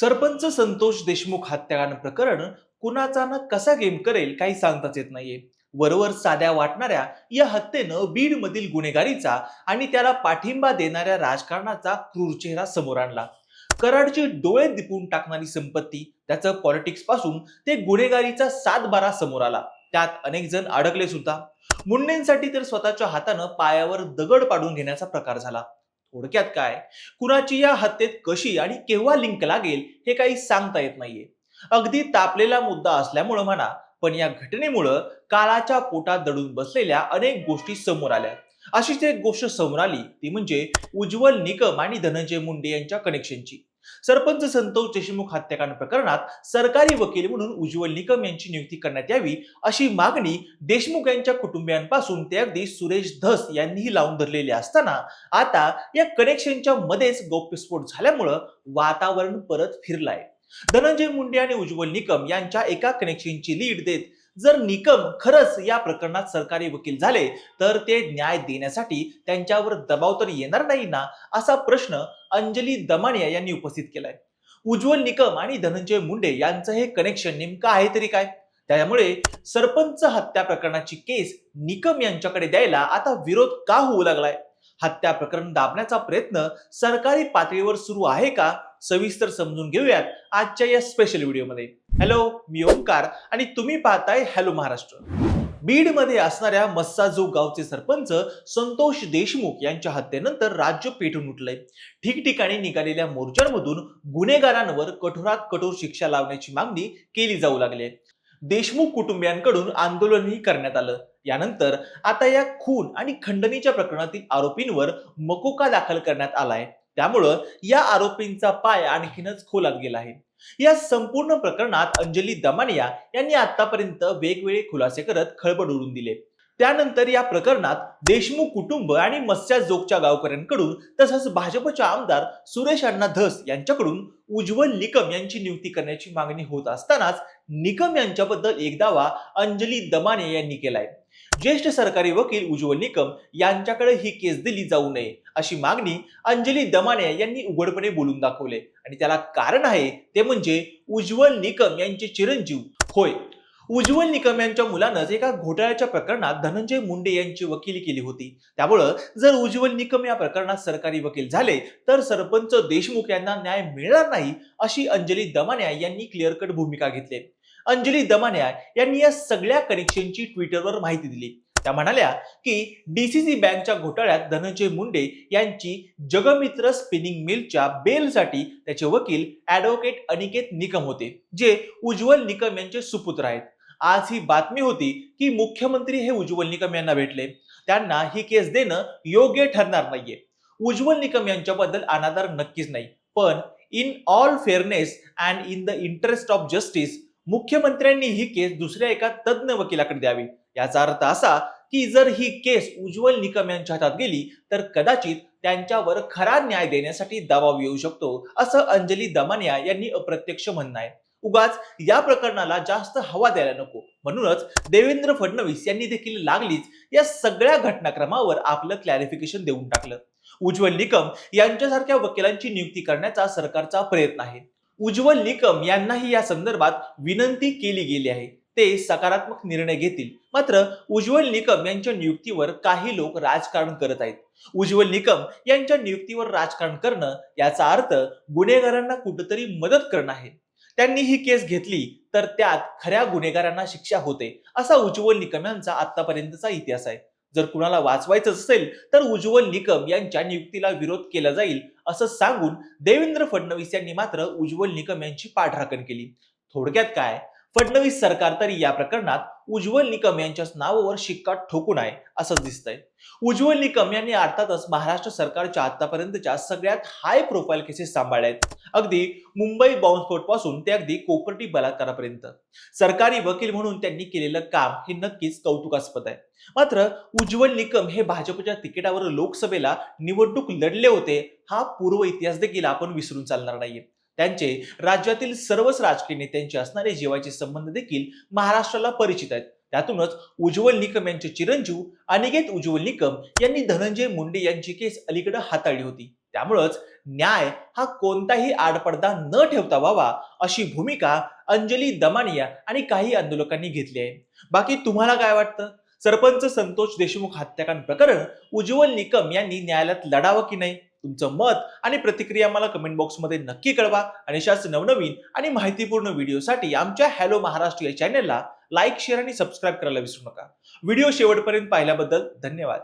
सरपंच संतोष देशमुख हत्याकांड प्रकरण कुणाचा ना कसा गेम करेल काही सांगताच येत नाहीये. वरवर साध्या वाटणाऱ्या या हत्येनं बीड मधील गुन्हेगारीचा आणि त्याला पाठिंबा देणाऱ्या राजकारणाचा क्रूर चेहरा समोर आणला. कराडची डोळे दिपून टाकणारी संपत्ती त्याचं पॉलिटिक्सपासून ते गुन्हेगारीचा सात बारा समोर आला. त्यात अनेक जण अडकले सुद्धा मुंडेंसाठी तर स्वतःच्या हातानं पायावर दगड पाडून घेण्याचा प्रकार झाला. थोडक्यात काय? कुणाची या हत्येत कशी आणि केव्हा लिंक लागेल हे काही सांगता येत नाहीये. अगदी तापलेला मुद्दा असल्यामुळं म्हणा पण या घटनेमुळं काळाच्या पोटात दडून बसलेल्या अनेक गोष्टी समोर आल्या. अशीच एक गोष्ट समोर आली ती म्हणजे उज्ज्वल निकम आणि धनंजय मुंडे यांच्या कनेक्शनची सरपंच संतोष देशमुख हत्याकांड प्रकरणात सरकारी वकील म्हणून उज्ज्वल निकम यांची नियुक्ती करण्यात यावी अशी मागणी देशमुख यांच्या कुटुंबियांपासून ते अगदी सुरेश धस यांनीही लावून धरलेली असताना आता या कनेक्शनच्या मध्येच गौप्यस्फोट झाल्यामुळं वातावरण परत फिरलाय. धनंजय मुंडे आणि उज्ज्वल निकम यांच्या एका कनेक्शनची लीड देत जर निकम खरंच या प्रकरणात सरकारी वकील झाले तर ते न्याय देण्यासाठी त्यांच्यावर दबाव तर येणार नाही ना असा प्रश्न अंजली दमानिया यांनी उपस्थित केलाय. उज्ज्वल निकम आणि धनंजय मुंडे यांचं हे कनेक्शन नेमकं आहे तरी काय? त्यामुळे सरपंच हत्या प्रकरणाची केस निकम यांच्याकडे द्यायला आता विरोध का होऊ लागलाय? हत्या प्रकरण दाबण्याचा प्रयत्न सरकारी पातळीवर सुरू आहे का? सविस्तर समजून घेऊयात आजच्या या स्पेशल व्हिडिओमध्ये हॅलो मी ओंकार आणि तुम्ही पाहताय हॅलो महाराष्ट्र. बीडमध्ये असणाऱ्या मस्साजोग गावचे सरपंच संतोष देशमुख यांच्या हत्येनंतर राज्य पेटून उठलंय. ठिकठिकाणी निघालेल्या मोर्चांमधून गुन्हेगारांवर कठोरात कठोर शिक्षा लावण्याची मागणी केली जाऊ लागली देशमुख कुटुंबियांकडून आंदोलनही करण्यात आलं. यानंतर आता या खून आणि खंडणीच्या प्रकरणातील आरोपींवर मकोका दाखल करण्यात आलाय. त्यामुळं या आरोपींचा पाय आणखीनच खोलात गेला आहे. या संपूर्ण प्रकरणात अंजली दमानिया यांनी आतापर्यंत वेगवेगळे खुलासे करत खळबळ उडून दिले. त्यानंतर या प्रकरणात देशमुख कुटुंब आणि मत्स्याजोगच्या गावकऱ्यांकडून तसंच भाजपच्या आमदार सुरेश अण्णा धस यांच्याकडून उज्ज्वल निकम यांची नियुक्ती करण्याची मागणी होत असतानाच निकम यांच्याबद्दल एक दावा अंजली दमाने यांनी केलाय. ज्येष्ठ सरकारी वकील उज्ज्वल निकम यांच्याकडे ही केस दिली जाऊ नये अशी मागणी अंजली दमाने यांनी उघडपणे बोलून दाखवले. आणि त्याला कारण आहे ते म्हणजे उज्ज्वल निकम यांचे चिरंजीव. होय. उज्ज्वल निकम यांच्या मुलानंच एका घोटाळ्याच्या प्रकरणात धनंजय मुंडे यांची वकिली केली होती. त्यामुळं जर उज्ज्वल निकम या प्रकरणात सरकारी वकील झाले तर सरपंच देशमुख यांना न्याय मिळणार नाही अशी अंजली दमान्या यांनी क्लिअर कट भूमिका घेतली. अंजली दमान्या यांनी या सगळ्या कनेक्शनची ट्विटरवर माहिती दिली. त्या म्हणाल्या की डीसीसी बँकच्या घोटाळ्यात धनंजय मुंडे यांची जगमित्र स्पिनिंग मिलच्या बेलसाठी त्याचे वकील ऍडव्होकेट अनिकेत निकम होते जे उज्ज्वल निकम यांचे सुपुत्र आहेत. आज ही बातमी होती की मुख्यमंत्री हे उज्ज्वल निकम यांना भेटले. त्यांना ही केस देणं योग्य ठरणार नाहीये. उज्ज्वल निकम यांच्याबद्दल अनादर नक्कीच नाही. पण in all fairness and in the interest of justice मुख्यमंत्र्यांनी ही केस दुसऱ्या एका तज्ज्ञ वकिलाकडे द्यावी. याचा अर्थ असा की जर ही केस उज्ज्वल निकम यांच्या हातात गेली तर कदाचित त्यांच्यावर खरा न्याय देण्यासाठी दबाव येऊ शकतो असं अंजली दमानिया यांनी अप्रत्यक्ष म्हणणं आहे. उगाच या प्रकरणाला जास्त हवा द्यायला नको. म्हणूनच देवेंद्र फडणवीस यांनी देखील लागलीच या सगळ्या घटनाक्रमावर आपलं क्लॅरिफिकेशन देऊन टाकलं. उज्ज्वल निकम यांच्यासारख्या वकिलांची नियुक्ती करण्याचा सरकारचा प्रयत्न आहे. उज्ज्वल निकम यांनाही या संदर्भात विनंती केली गेली आहे. ते सकारात्मक निर्णय घेतील. मात्र उज्ज्वल निकम यांच्या नियुक्तीवर काही लोक राजकारण करत आहेत. उज्ज्वल निकम यांच्या नियुक्तीवर राजकारण करणं याचा अर्थ गुन्हेगारांना कुठेतरी मदत करणं आहे. त्यांनी ही केस घेतली तर त्यात खऱ्या गुन्हेगारांना शिक्षा होते असा उज्ज्वल निकम यांचा आतापर्यंतचा इतिहास आहे. जर कुणाला वाचवायचं असेल तर उज्ज्वल निकम यांच्या नियुक्तीला विरोध केला जाईल असं सांगून देवेंद्र फडणवीस यांनी मात्र उज्ज्वल निकम यांची पाठराखण केली. थोडक्यात काय? फडणवीस सरकार तरी या प्रकरणात उज्ज्वल निकम यांच्याच नावावर शिक्का ठोकून आहे असंच दिसतंय. उज्ज्वल निकम यांनी अर्थातच महाराष्ट्र सरकारच्या आतापर्यंतच्या सगळ्यात हाय प्रोफाईल केसेस सांभाळल्या आहेत. अगदी मुंबई बॉम्बस्फोटपासून ते अगदी कोपर्टी बलात्कारापर्यंत. सरकारी वकील म्हणून त्यांनी केलेलं काम हे नक्कीच कौतुकास्पद आहे. मात्र उज्ज्वल निकम हे भाजपच्या तिकिटावर लोकसभेला निवडणूक लढले होते हा पूर्व इतिहास देखील आपण विसरून चालणार नाहीये. त्यांचे राज्यातील सर्वच राजकीय नेत्यांचे असणारे जीवाचे संबंध देखील महाराष्ट्राला परिचित आहेत. त्यातूनच उज्ज्वल निकम यांचे चिरंजीव अनिकेत उज्ज्वल निकम यांनी धनंजय मुंडे यांची केस अलीकडे हाताळली होती. त्यामुळंच न्याय हा कोणताही आडपडदा न ठेवता व्हावा अशी भूमिका अंजली दमानिया आणि काही आंदोलकांनी घेतली आहे. बाकी तुम्हाला काय वाटतं? सरपंच संतोष देशमुख हत्याकांड प्रकरण उज्ज्वल निकम यांनी न्यायालयात लढावं की नाही? तुमचं मत आणि प्रतिक्रिया मला कमेंट बॉक्समध्ये नक्की कळवा. आणि अशाच नवनवीन आणि माहितीपूर्ण व्हिडिओसाठी आमच्या हॅलो महाराष्ट्र या चॅनलला लाईक शेअर आणि सबस्क्राईब करायला विसरू नका. व्हिडिओ शेवटपर्यंत पाहिल्याबद्दल धन्यवाद.